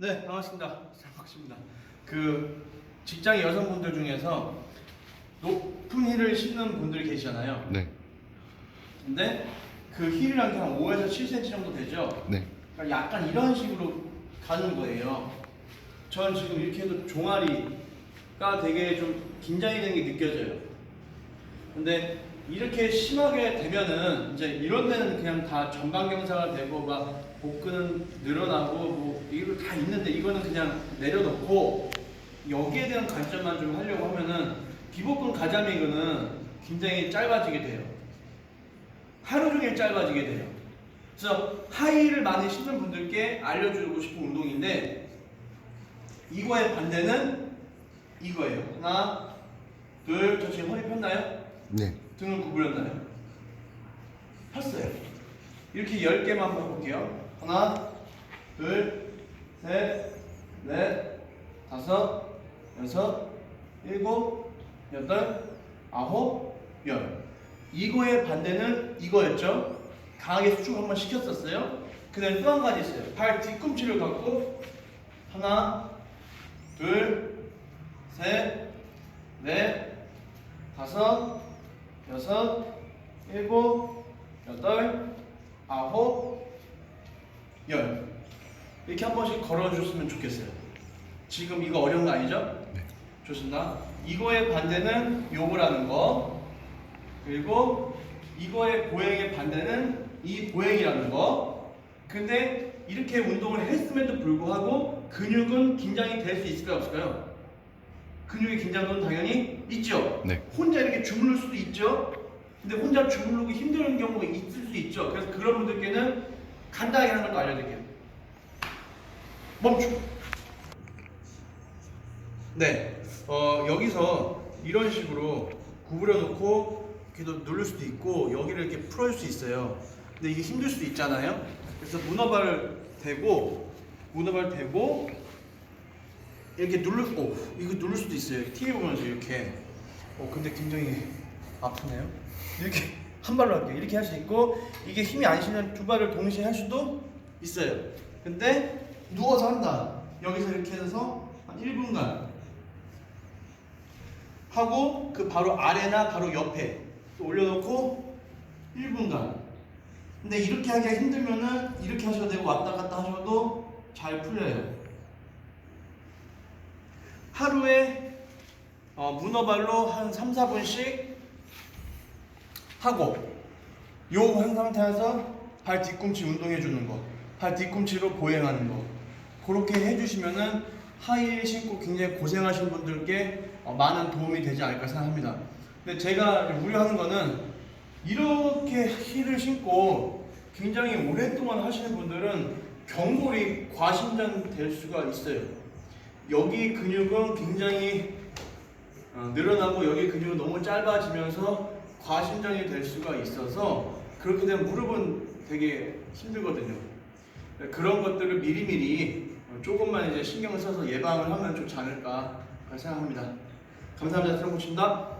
네, 반갑습니다. 장박씨입니다. 그 직장 여성분들 중에서 높은 힐을 신는 분들이 계시잖아요. 네, 근데 그 힐이랑 한 5에서 7cm 정도 되죠. 네, 그러니까 약간 이런 식으로 가는 거예요. 전 지금 이렇게 해도 종아리가 되게 좀 긴장이 되는 게 느껴져요. 근데 이렇게 심하게 되면은 이제 이런 데는 그냥 다 전방경사가 되고 막 복근은 늘어나고 뭐 이거 다 있는데 이거는 그냥 내려놓고 여기에 대한 관점만 좀 하려고 하면은 비복근 가자미근은 굉장히 짧아지게 돼요. 하루 종일 짧아지게 돼요. 그래서 하이힐을 많이 신는 분들께 알려주고 싶은 운동인데 이거의 반대는 이거예요. 하나, 둘, 저 지금 허리 폈나요? 네, 등을 구부렸나요? 폈어요. 이렇게 10개만 한번 해볼게요. 하나, 둘, 셋, 넷, 다섯, 여섯, 일곱, 여덟, 아홉, 열. 이거의 반대는 이거였죠. 강하게 수축 한번 시켰었어요. 그 다음에 또 한 가지 있어요. 발 뒤꿈치를 갖고 하나, 둘, 셋, 넷, 다섯, 여섯, 일곱, 여덟, 아홉, 열. 이렇게 한 번씩 걸어줬으면 좋겠어요. 지금 이거 어려운 거 아니죠? 네. 좋습니다. 이거의 반대는 요거라는 거. 그리고 이거의 보행의 반대는 이 보행이라는 거. 근데 이렇게 운동을 했음에도 불구하고 근육은 긴장이 될 수 있을까요? 없을까요? 근육의 긴장도는 당연히 있죠. 네. 혼자 이렇게 주무를 수도 있죠. 근데 혼자 주무르기 힘든 경우가 있을 수 있죠. 그래서 그런 분들께는 간단하게 하는 거 알려드릴게요. 멈추. 네. 어, 여기서 이런 식으로 구부려 놓고 이렇게 누를 수도 있고 여기를 이렇게 풀어줄 수 있어요. 근데 이게 힘들 수도 있잖아요. 그래서 문어발을 대고 문어발 대고 이렇게 누를 오 이거 누를 수도 있어요. TV 보면서 이렇게. 어 근데 굉장히 아프네요. 이렇게 한 발로 할게요. 이렇게 할 수 있고 이게 힘이 안 실면 두 발을 동시에 할 수도 있어요. 근데 누워서 한다. 여기서 이렇게 해서 한 1분간 하고 그 바로 아래나 바로 옆에 또 올려놓고 1분간. 근데 이렇게 하기가 힘들면은 이렇게 하셔도 되고 왔다 갔다 하셔도 잘 풀려요. 하루에 어, 문어발로 한 3, 4분씩 하고 요 한 상태에서 발 뒤꿈치 운동해 주는 거, 발 뒤꿈치로 보행하는 거 그렇게 해주시면은 하이힐 신고 굉장히 고생하신 분들께 어, 많은 도움이 되지 않을까 생각합니다. 근데 제가 우려하는 거는 이렇게 힐을 신고 굉장히 오랫동안 하시는 분들은 경골이 과신전 될 수가 있어요. 여기 근육은 굉장히 어, 늘어나고 여기 근육은 너무 짧아지면서 과신전이 될 수가 있어서 그렇게 되면 무릎은 되게 힘들거든요. 그런 것들을 미리미리 어, 조금만 이제 신경을 써서 예방을 하면 좋지 않을까 생각합니다. 감사합니다. 들어보십니다.